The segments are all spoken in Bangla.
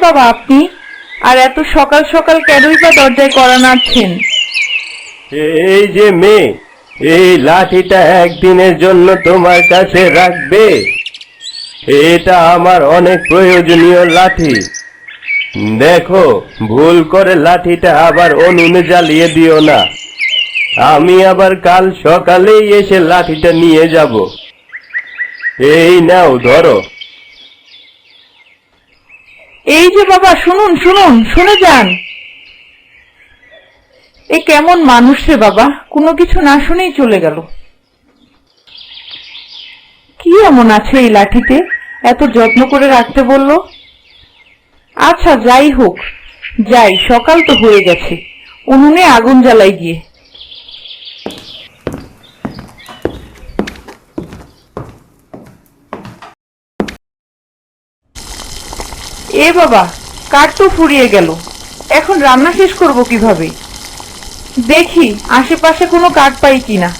বাবা আপনি? আর এত সকাল সকাল কেনই বা দরজায় করা নাড়ছেন? এই যে মেয়ে, এই লাঠিটা একদিনের জন্য তোমার কাছে রাখবে? এটা আমার অনেক প্রয়োজনীয় লাঠি। দেখো, ভুল করে লাঠিটা আবার অনুনে জ্বালিয়ে দিও না। আমি আবার কাল সকালেই এসে লাঠিটা নিয়ে যাব। এই নাও, ধরো। এই যে বাবা, শুনুন শুনুন, শুনে যান। এ কেমন মানুষ রে বাবা, কোনো কিছু না শুনেই চলে গেল। কি এমন আছে এই লাঠিতে? এত যত্ন করে রাখতে বলল? আচ্ছা যাই হোক, যাই, সকাল তো হয়ে গেছে। উনুনে আগুন জ্বালাই গিয়ে। এ বাবা, কাঠ তো ফুরিয়ে গেল। এখন রান্না শেষ করব কীভাবে? দেখি, আশেপাশে কোনো কাঠ পাই কিনা।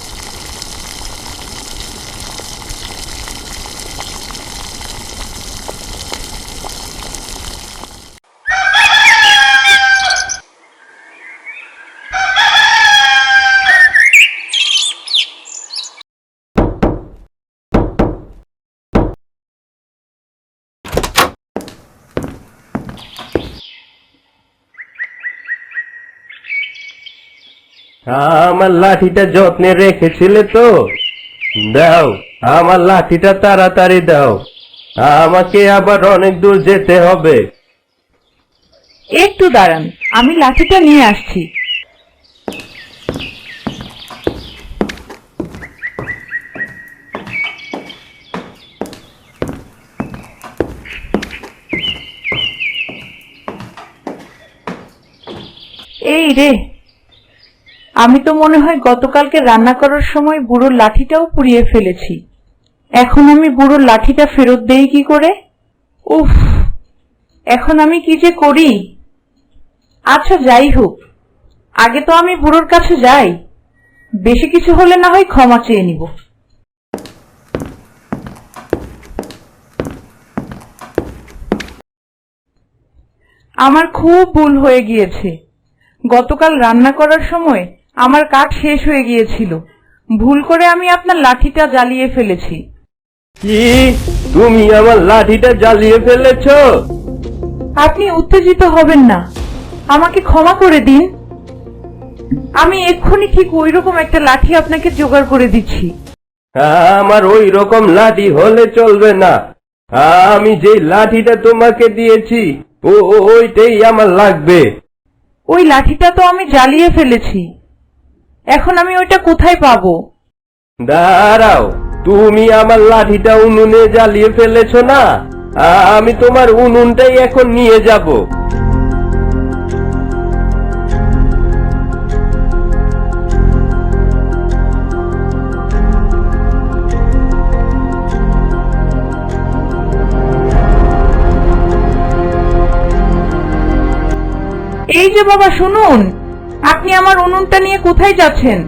আমার লাঠিটা যত্নে রেখেছিলে তো? দাও, আমার লাঠিটা তাড়াতাড়ি দাও। আমাকে আবার অনেক দূর যেতে হবে। একটু দাঁড়ান, আমি লাঠিটা নিয়ে আসছি। এই রে আমি তো মনে হয় গতকালকে রান্না করার সময় বুড়োর লাঠিটাও পুড়িয়ে ফেলেছি। এখন আমি বুড়োর লাঠিটা ফেরত দেই কি করে? উফ, এখন আমি কি যে করি? আচ্ছা যাই হোক, আগে তো আমি বুড়োর কাছে যাই। বেশি কিছু হলে না হয় ক্ষমা চেয়ে নিব। আমার খুব ভুল হয়ে গিয়েছে। গতকাল রান্না করার সময় আমার কাঠ শেষ হয়ে গিয়েছিল। ভুল করে আমি আপনার লাঠিটা জ্বালিয়ে ফেলেছি। কি? তুমি আমার লাঠিটা জ্বালিয়ে ফেলেছ? আপনি উত্তেজিত হবেন না। আমাকে ক্ষমা করে দিন। আমি এক্ষুনি ঠিক ওই রকম একটা লাঠি আপনাকে জোগাড় করে দিচ্ছি। আমার ওই রকম লাঠি হলে চলবে না। আমি যে লাঠিটা তোমাকে দিয়েছি ও ও- ওইটাই আমার লাগবে। ওই লাঠিটা তো আমি জ্বালিয়ে ফেলেছি। এখন আমি ওইটা কোথায় পাবো? দাঁড়াও তুমি আমার লাঠিটা উনুনে জ্বালিয়ে ফেলেছো না? আমি তোমার উনুনটাই এখন নিয়ে যাব। এই যে বাবা শুনুন। আপনি আমার উনুনটা নিয়ে কোথায় যাচ্ছেন?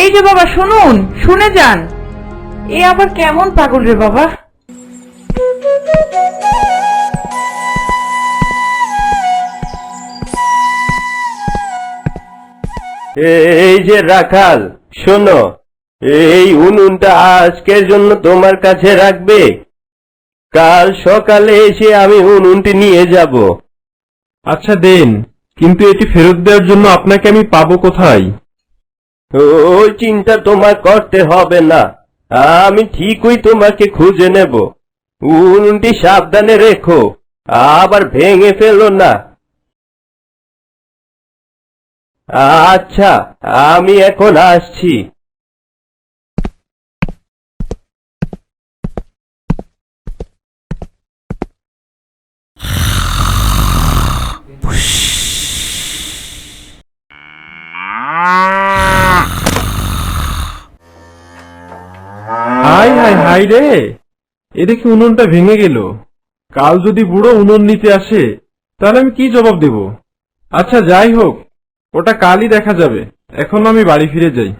এই যে বাবা শুনুন শুনে যান। এ আবার কেমন পাগল রে বাবা? এই যে রাখাল শোনো এই উনুনটা আজকের জন্য তোমার কাছে রাখবে। কাল সকালে এসে আমি উনুনটি নিয়ে যাব। আচ্ছা দেন। কিন্তু এটি ফেরত দেওয়ার জন্য আপনাকে আমি পাবো কোথায়? ওই চিন্তা তোমার করতে হবে না। আমি ঠিকই তোমাকে খুঁজে নেব। উনুনটি সাবধানে রেখো। আবার ভেঙে ফেলো না। আচ্ছা আমি এখন আসছি। হাই রে। এ দেখি উনুনটা ভেঙে গেল। কাল যদি বুড়ো উনুন নিতে আসে, তাহলে আমি কি জবাব দেব? আচ্ছা যাই হোক, ওটা কালই দেখা যাবে। এখন আমি বাড়ি ফিরে যাই।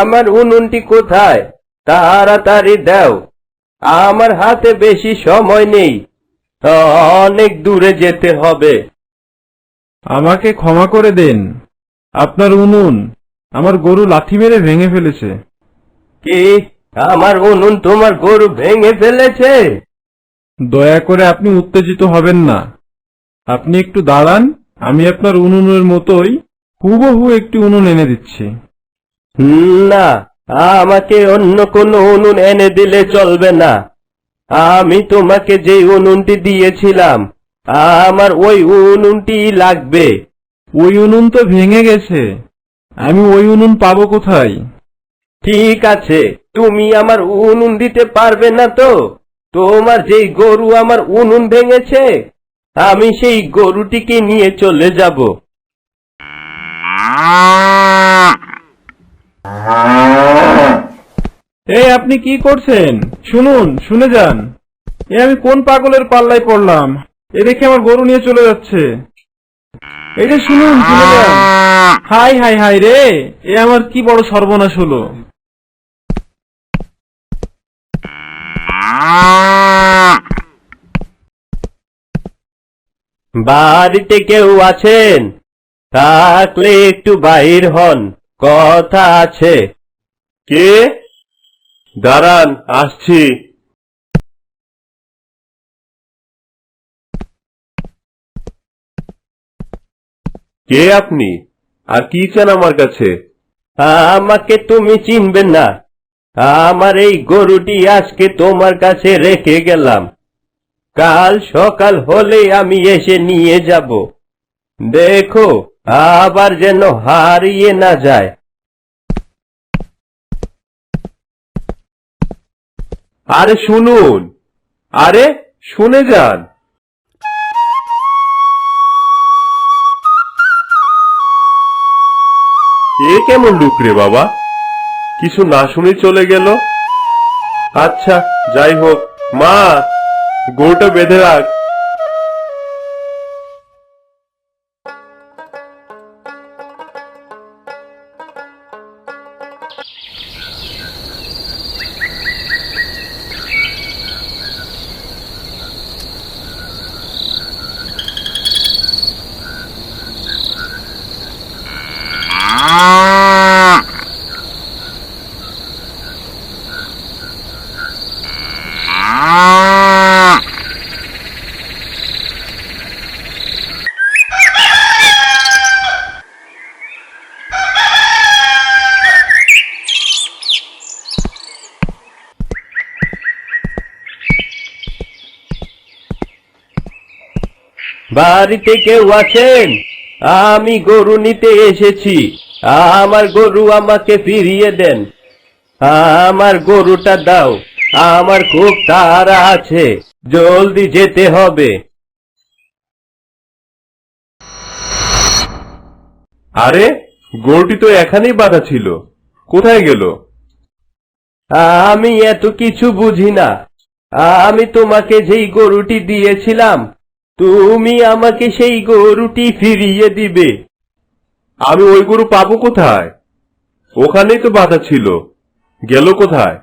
আমার উনুনটি কোথায়? তাড়াতাড়ি দাও। আমার হাতে বেশি সময় নেই। অনেক দূরে যেতে হবে। আমাকে ক্ষমা করে দেন। আপনার উনুন আমার গরু লাথি মেরে ভেঙে ফেলেছে। কি? আমার উনুন তোমার গরু ভেঙে ফেলেছে? দয়া করে আপনি উত্তেজিত হবেন না। আপনি একটু দাঁড়ান আমি আপনার উনুনের মতোই হুবহু একটি উনুন এনে দিচ্ছি। না আমাকে অন্য কোনো উনুন এনে দিলে চলবে না। আমি তোমাকে যে উনুনটি দিয়েছিলাম আমার ওই উনুনটি লাগবে। ওই উনুন তো ভেঙে গেছে। আমি ওই উনুন পাবো কোথায়? ঠিক আছে তুমি আমার উনুন দিতে পারবে না তো। তোমার যেই গরু আমার উনুন ভেঙেছে আমি সেই গরুটিকে নিয়ে চলে যাব। এই, আপনি কি করছেন? শুনুন, শুনে যান। এ, আমি কোন পাগলের পাল্লায় পড়লাম? এ দেখে আমার গরু নিয়ে চলে যাচ্ছে। যে শুনুন হাই হাই হাই রে, এ আমার কি বড় সর্বনাশ হলো। বাড়িতে কেউ আছেন? থাকলে একটু বাহির হন। কথা আছে। কে? দাঁড়ান আসছি। কে আপনি? আর কি চান আমার কাছে? আমাকে তুমি চিনবেন না। আমার এই গরুটি আজকে তোমার কাছে রেখে গেলাম। কাল সকাল হলে আমি এসে নিয়ে যাব। দেখো আবার যেন হারিয়ে না যায়। আরে শুনুন, আরে শুনে যান। এ কেমন লুক রে বাবা? কিছু না শুনে চলে গেল? আচ্ছা যাই হোক। মা, গোটা বেঁধে রাখ। বাড়িতে কেউ আছেন? আমি গরু নিতে এসেছি। আমার গরু আমাকে ফিরিয়ে দেন। আমার গরুটা দাও। আমার খুব তাড়া আছে। জলদি যেতে হবে। আরে, গরুটি তো এখানেই বাঁধা ছিল। কোথায় গেল? আমি এত কিছু বুঝি না। আমি তোমাকে যেই গরুটি দিয়েছিলাম তুমি আমাকে সেই গরুটি ফিরিয়ে দিবে। আমি ওই গরু পাবো কোথায়? ওখানেই তো বাধা ছিল। গেল কোথায়?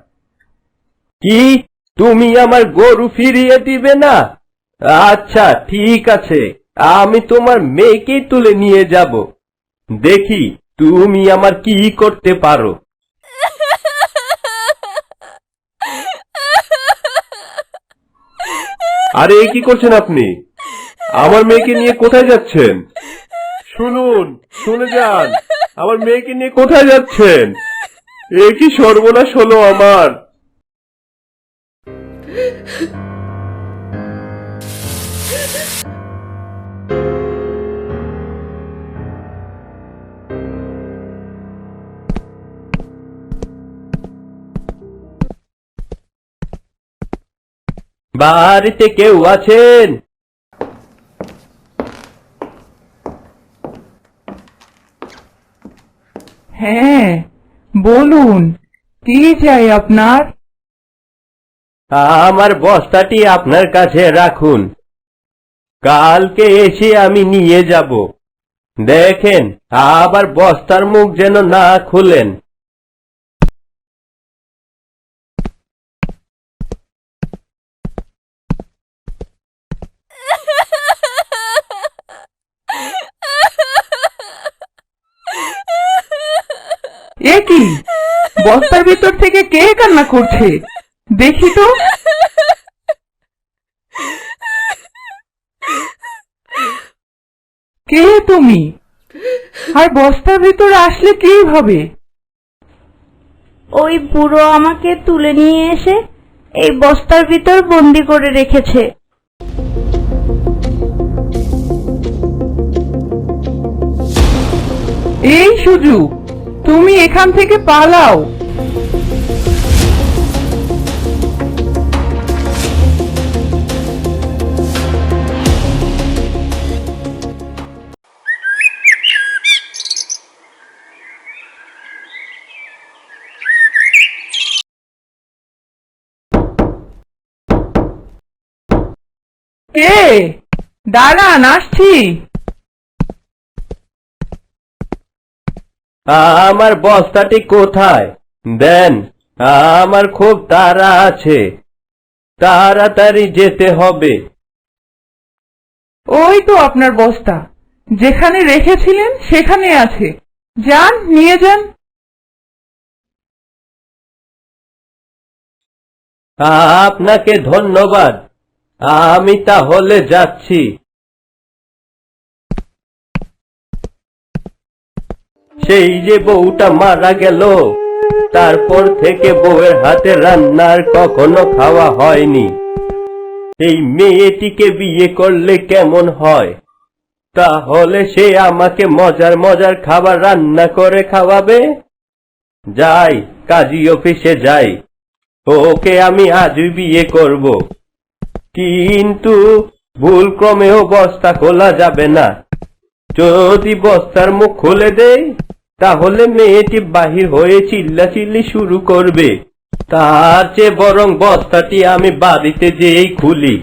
কি? তুমি আমার গরু ফিরিয়ে দিবে না? আচ্ছা ঠিক আছে। আমি তোমার মেয়েকেই তুলে নিয়ে যাব। দেখি তুমি আমার কি করতে পারো। আরে, কি করছেন আপনি? আমার মেয়েকে নিয়ে কোথায় যাচ্ছেন? শুনুন, শুনে যান। আমার মেয়েকে নিয়ে কোথায় যাচ্ছেন? এ কি সর্বনাশ হলো আমার। বাড়িতে কেউ আছেন? হ্যাঁ বলুন, কি চাই আপনার? আমার বস্তাটি আপনার কাছে রাখুন। কালকে এসে আমি নিয়ে যাব। দেখেন, আবার বস্তার মুখ যেন না খুলেন এ কি বস্তার ভিতর থেকে কে কান্না করছে? দেখি তো। কে তুমি? আর বস্তার ভিতর আসলে কি হবে? ওই বুড়ো আমাকে তুলে নিয়ে এসে এই বস্তার ভিতর বন্দি করে রেখেছে। এই সুযোগ তুমি এখান থেকে পালাও। কে দাঁড়ান আসছি। আমার বস্তাটি কোথায়? দেন আমার খুব তাড়া আছে। তাড়াতাড়ি যেতে হবে। ওই তো আপনার বস্তা। যেখানে রেখেছিলেন সেখানে আছে। যান নিয়ে যান। আপনাকে ধন্যবাদ। আমি তাহলে যাচ্ছি। সেই যে বউটা মারা গেল। তারপর থেকে বউয়ের হাতে রান্নার কখনো খাওয়া হয়নি। এই মেয়েটিকে বিয়ে করলে কেমন হয়? তাহলে সে আমাকে মজার মজার খাবার রান্না করে খাওয়াবে? যাই, কাজী অফিসে যাই। ওকে আমি আজই বিয়ে করব। কিন্তু ভুল ক্রমেও বস্তা খোলা যাবে না। যদি বস্তার মুখ খুলে দেই তাহলে মেয়েটি বাহির হয়ে চিল্লাচিল্লি শুরু করবে। তার চেয়ে বরং বস্তাটি আমি বাড়িতে যেয়েই খুলি।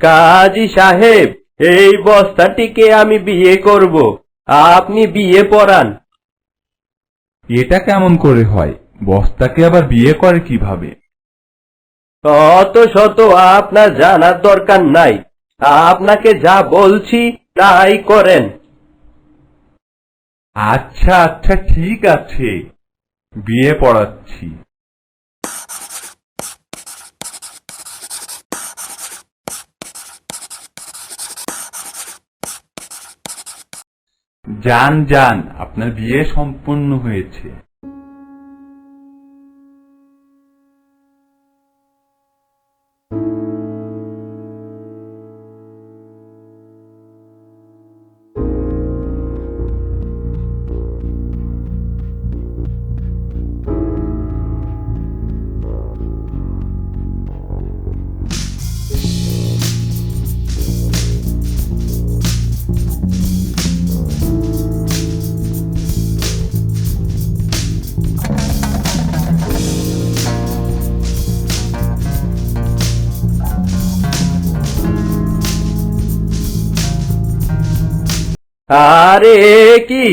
কাজী সাহেব, এই বস্তাটিকে আমি বিয়ে করব। আপনি বিয়ে পড়ান। এটা কেমন করে হয়? বস্তাকে আবার বিয়ে করে কীভাবে? অত শত আপনার জানার দরকার নাই। আপনাকে যা বলছি, তাই করেন। আচ্ছা আচ্ছা ঠিক আছে। বিয়ে পড়াচ্ছি। যান যান, আপনার বিয়ে সম্পূর্ণ হয়েছে। আরে কি?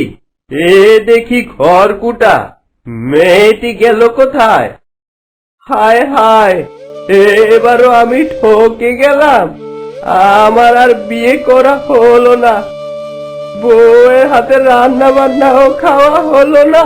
এ দেখি খড়কুটা। মেয়েটি গেল কোথায়? হায় হায়, এবারও আমি ঠকে গেলাম। আমার আর বিয়ে করা হলো না। বউয়ের হাতে রান্না বান্নাও খাওয়া হলো না।